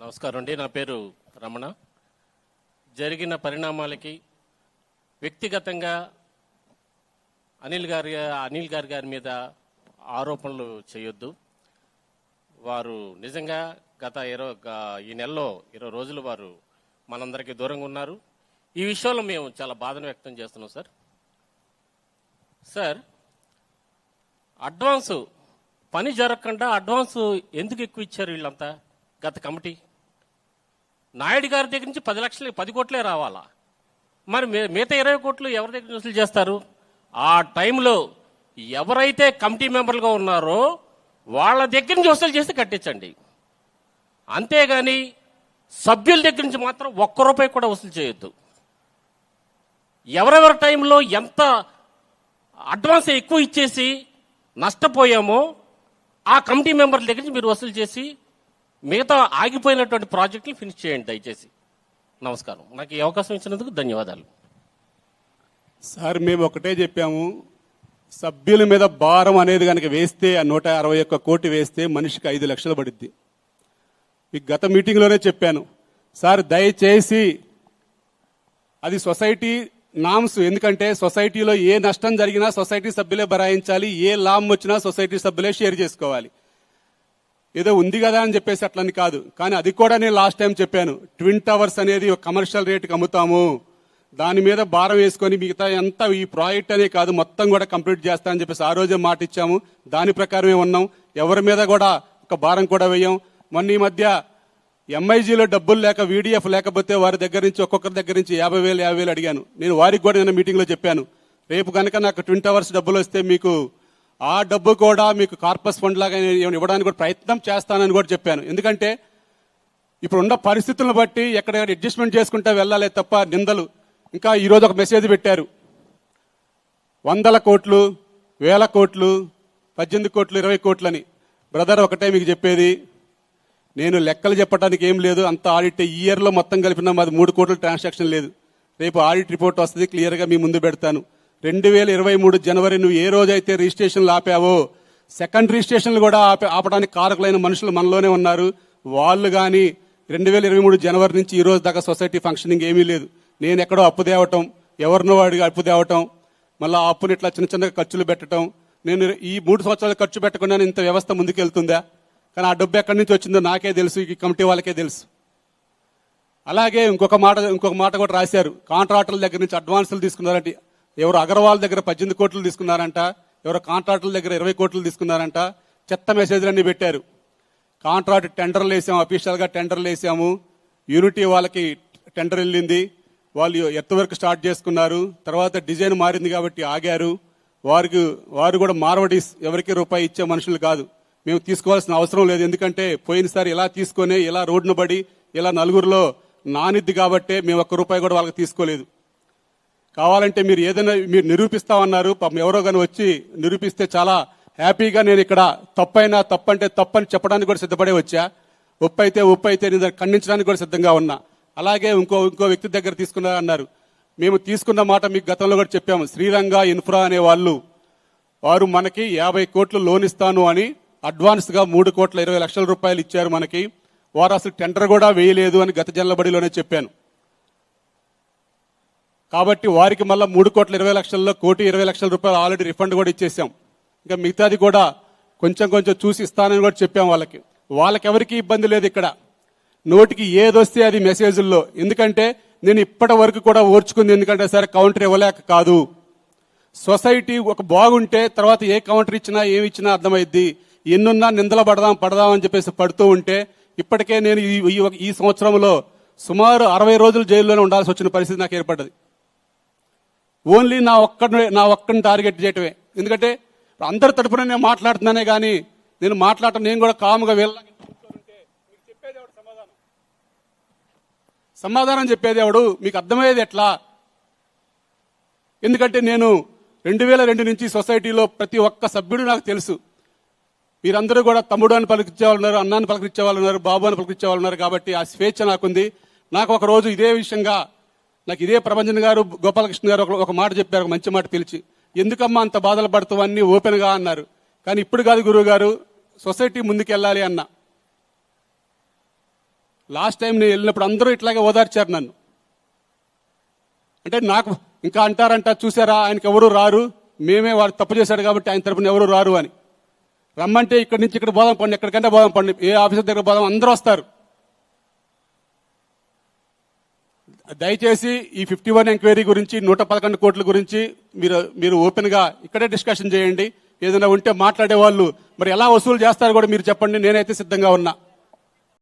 నమస్కారం అండి. నా పేరు రమణ. జరిగిన పరిణామాలకి వ్యక్తిగతంగా అనిల్ గారి అనిల్ గారి గారి మీద ఆరోపణలు చేయొద్దు. వారు నిజంగా గత ఇరవై ఈ నెలలో ఇరవై రోజులు వారు మనందరికీ దూరంగా ఉన్నారు. ఈ విషయంలో మేము చాలా బాధను వ్యక్తం చేస్తున్నాం సార్. సార్ అడ్వాన్సు పని జరగకుండా అడ్వాన్స్ ఎందుకు ఎక్కువ ఇచ్చారు వీళ్ళంతా? గత కమిటీ నాయుడు గారి దగ్గర నుంచి పది లక్షలు పది కోట్లే రావాలా? మరి మీ- మిగతా ఇరవై కోట్లు ఎవరి దగ్గర వసూలు చేస్తారు? ఆ టైంలో ఎవరైతే కమిటీ మెంబర్లుగా ఉన్నారో వాళ్ళ దగ్గర నుంచి వసూలు చేసి కట్టించండి. అంతేగాని సభ్యుల దగ్గర నుంచి మాత్రం ఒక్క రూపాయి కూడా వసూలు చేయొద్దు. ఎవరెవరి టైంలో ఎంత అడ్వాన్స్ ఎక్కువ ఇచ్చేసి నష్టపోయామో ఆ కమిటీ మెంబర్ల దగ్గర నుంచి మీరు వసూలు చేసి మిగతా ఆగిపోయినటువంటి ప్రాజెక్టులు ఫినిష్ చేయండి దయచేసి. నమస్కారం. నాకు ఈ అవకాశం ఇచ్చినందుకు ధన్యవాదాలు. సార్ మేము ఒకటే చెప్పాము. సభ్యుల మీద భారం అనేది కనుక వేస్తే ఆ నూట అరవై ఒక్క కోటి వేస్తే మనిషికి ఐదు లక్షలు పడుద్ది. మీకు గత మీటింగ్లోనే చెప్పాను. సార్ దయచేసి అది సొసైటీ నామ్స్. ఎందుకంటే సొసైటీలో ఏ నష్టం జరిగినా సొసైటీ సభ్యులే భరాయించాలి ఏ లాభం వచ్చినా సొసైటీ సభ్యులే షేర్ చేసుకోవాలి. ఏదో ఉంది కదా అని చెప్పేసి అట్లని కాదు. కానీ అది కూడా నేను లాస్ట్ టైం చెప్పాను. ట్విన్ టవర్స్ అనేది ఒక కమర్షియల్ రేటుకి అమ్ముతాము. దాని మీద భారం వేసుకొని మిగతా ఎంత ఈ ప్రాజెక్ట్ అనే కాదు మొత్తం కూడా కంప్లీట్ చేస్తా అని చెప్పేసి ఆ రోజే మాట ఇచ్చాము. దాని ప్రకారమే ఉన్నాం. ఎవరి మీద కూడా ఒక భారం కూడా వేయం. మొన్న ఈ మధ్య ఎంఐజీలో డబ్బులు లేక వీడిఎఫ్ లేకపోతే వారి దగ్గర నుంచి ఒక్కొక్కరి దగ్గర నుంచి యాభై వేలు యాభై వేలు అడిగాను. నేను వారికి కూడా నిన్న మీటింగ్లో చెప్పాను. రేపు కనుక నాకు ట్విన్ టవర్స్ డబ్బులు వస్తే మీకు ఆ డబ్బు కూడా మీకు కార్పస్ ఫండ్ లాగా ఏమైనా ఇవ్వడానికి కూడా ప్రయత్నం చేస్తానని కూడా చెప్పాను. ఎందుకంటే ఇప్పుడు ఉన్న పరిస్థితులను బట్టి ఎక్కడెక్కడ అడ్జస్ట్మెంట్ చేసుకుంటా వెళ్ళాలి తప్ప నిందలు. ఇంకా ఈరోజు ఒక మెసేజ్ పెట్టారు. వందల కోట్లు వేల కోట్లు పద్దెనిమిది కోట్లు ఇరవై కోట్లని. బ్రదర్ ఒకటే మీకు చెప్పేది. నేను లెక్కలు చెప్పడానికి ఏం లేదు. అంత ఆడిట్ ఇయర్లో మొత్తం కలిపిన మాది మూడు కోట్ల ట్రాన్సాక్షన్ లేదు. రేపు ఆడిట్ రిపోర్ట్ వస్తుంది. క్లియర్గా మీ ముందు పెడతాను. రెండు వేల ఇరవై మూడు జనవరి నువ్వు ఏ రోజైతే రిజిస్ట్రేషన్లు ఆపావో సెకండ్ రిజిస్ట్రేషన్లు కూడా ఆపే ఆపడానికి కారకులైన మనుషులు మనలోనే ఉన్నారు. వాళ్ళు కానీ రెండు వేల ఇరవై మూడు జనవరి నుంచి ఈ రోజు దాకా సొసైటీ ఫంక్షనింగ్ ఏమీ లేదు. నేను ఎక్కడో అప్పు తేవటం ఎవరినో వాడికి అప్పు తేవటం మళ్ళీ ఆ అప్పుని ఇట్లా చిన్న చిన్న ఖర్చులు పెట్టడం నేను ఈ మూడు సంవత్సరాలు ఖర్చు పెట్టకుండా ఇంత వ్యవస్థ ముందుకెళ్తుందా? కానీ ఆ డబ్బు ఎక్కడి నుంచి వచ్చిందో నాకే తెలుసు ఈ కమిటీ వాళ్ళకే తెలుసు. అలాగే ఇంకొక మాట ఇంకొక మాట కూడా రాశారు. కాంట్రాక్టర్ల దగ్గర నుంచి అడ్వాన్సులు తీసుకున్నారంటే ఎవరు అగర్వాల్ దగ్గర పద్దెనిమిది కోట్లు తీసుకున్నారంట ఎవరు కాంట్రాక్టర్ల దగ్గర ఇరవై కోట్లు తీసుకున్నారంట చెత్త మెసేజ్లన్నీ పెట్టారు. కాంట్రాక్ట్ టెండర్లు వేసాము అఫీషియల్గా టెండర్లు వేసాము. యూనిటీ వాళ్ళకి టెండర్ వెళ్ళింది. వాళ్ళు ఎత్త వరకు స్టార్ట్ చేసుకున్నారు. తర్వాత డిజైన్ మారింది కాబట్టి ఆగారు. వారికి వారు కూడా మార్వడి ఎవరికి రూపాయి ఇచ్చే మనుషులు కాదు. మేము తీసుకోవాల్సిన అవసరం లేదు. ఎందుకంటే పోయినసారి ఇలా తీసుకొని ఇలా రోడ్డును పడి ఇలా నలుగురిలో నానిద్ది కాబట్టే మేము ఒక్క రూపాయి కూడా వాళ్ళకి తీసుకోలేదు. కావాలంటే మీరు ఏదైనా మీరు నిరూపిస్తామన్నారు. పాపం ఎవరో కానీ వచ్చి నిరూపిస్తే చాలా హ్యాపీగా నేను ఇక్కడ తప్పైనా తప్పంటే తప్పని చెప్పడానికి కూడా సిద్ధపడే వచ్చా. ఉప్పు అయితే ఉప్పు అయితే నేను ఖండించడానికి కూడా సిద్ధంగా ఉన్నా. అలాగే ఇంకో ఇంకో వ్యక్తి దగ్గర తీసుకున్నా అన్నారు. మేము తీసుకున్న మాట మీకు గతంలో కూడా చెప్పాము. శ్రీరంగ ఇన్ఫ్రా అనే వాళ్ళు వారు మనకి యాభై కోట్లు లోన్ ఇస్తాను అని అడ్వాన్స్గా మూడు కోట్ల ఇరవై లక్షల రూపాయలు ఇచ్చారు మనకి. వారు అసలు టెండర్ కూడా వేయలేదు అని గత జల్లబడిలోనే చెప్పాను. కాబట్టి వారికి మళ్ళీ మూడు కోట్ల ఇరవై లక్షల్లో కోటి ఇరవై లక్షల రూపాయలు ఆల్రెడీ రిఫండ్ కూడా ఇచ్చేసాం. ఇంకా మిగతాది కూడా కొంచెం కొంచెం చూసి ఇస్తానని కూడా చెప్పాం వాళ్ళకి. వాళ్ళకి ఎవరికి ఇబ్బంది లేదు ఇక్కడ. నోటికి ఏదొస్తే అది మెసేజ్ల్లో. ఎందుకంటే నేను ఇప్పటి వరకు కూడా ఓర్చుకుంది ఎందుకంటే సరే కౌంటర్ ఇవ్వలేక కాదు. సొసైటీ ఒక బాగుంటే తర్వాత ఏ కౌంటర్ ఇచ్చినా ఏమి ఇచ్చినా అర్థమైద్ది. ఎన్నున్నా నిందల పడదాం పడదాం అని చెప్పేసి పడుతూ ఉంటే ఇప్పటికే నేను ఈ- ఈ ఈ సంవత్సరంలో సుమారు అరవై రోజులు జైల్లోనే ఉండాల్సి వచ్చిన పరిస్థితి నాకు ఏర్పడ్డది. ఓన్లీ నా ఒక్కడే నా ఒక్కడిని టార్గెట్ చేయటమే. ఎందుకంటే అందరి తరఫున నేను మాట్లాడుతున్నానే కానీ నేను మాట్లాడటం నేను కూడా కాముగా వెళ్ళాలి సమాధానం? చెప్పేది ఎవడు? మీకు అర్థమయ్యేది ఎట్లా? ఎందుకంటే నేను రెండు వేల రెండు నుంచి సొసైటీలో ప్రతి ఒక్క సభ్యుడు నాకు తెలుసు. మీరందరూ కూడా తమ్ముడు అని పలికించే వాళ్ళు ఉన్నారు అన్నాన్ని పలికించే వాళ్ళు ఉన్నారు బాబు అని పలికించే వాళ్ళు ఉన్నారు కాబట్టి ఆ స్వేచ్ఛ నాకుంది. నాకు ఒక రోజు ఇదే విషయంగా నాకు ఇదే ప్రభంజన్ గారు గోపాలకృష్ణ గారు ఒక- మాట చెప్పారు ఒక మంచి మాట పిలిచి. ఎందుకమ్మా అంత బాధలు పడుతావు ఓపెన్గా అన్నారు. కానీ ఇప్పుడు కాదు గురువు గారు సొసైటీ ముందుకెళ్ళాలి అన్న. లాస్ట్ టైం నేను వెళ్ళినప్పుడు అందరూ ఇట్లాగే ఓదార్చారు నన్ను. అంటే నాకు ఇంకా అంటారంట చూసారా ఆయనకి ఎవరు రారు? మేమే వాడు తప్పు చేశాడు కాబట్టి ఆయన తరపున ఎవరు రారు అని. రమ్మంటే ఇక్కడి నుంచి ఇక్కడ బోధం పండి ఎక్కడికంటే బోధం పండి ఏ ఆఫీసర్ దగ్గర పోదాం అందరూ వస్తారు. దయచేసి ఈ ఫిఫ్టీ వన్ ఎంక్వైరీ గురించి నూట పదకొండు కోట్ల గురించి మీరు మీరు ఓపెన్గా ఇక్కడే డిస్కషన్ చేయండి. ఏదైనా ఉంటే మాట్లాడే వాళ్ళు మరి ఎలా వసూలు చేస్తారో కూడా మీరు చెప్పండి. నేనైతే సిద్ధంగా ఉన్నా.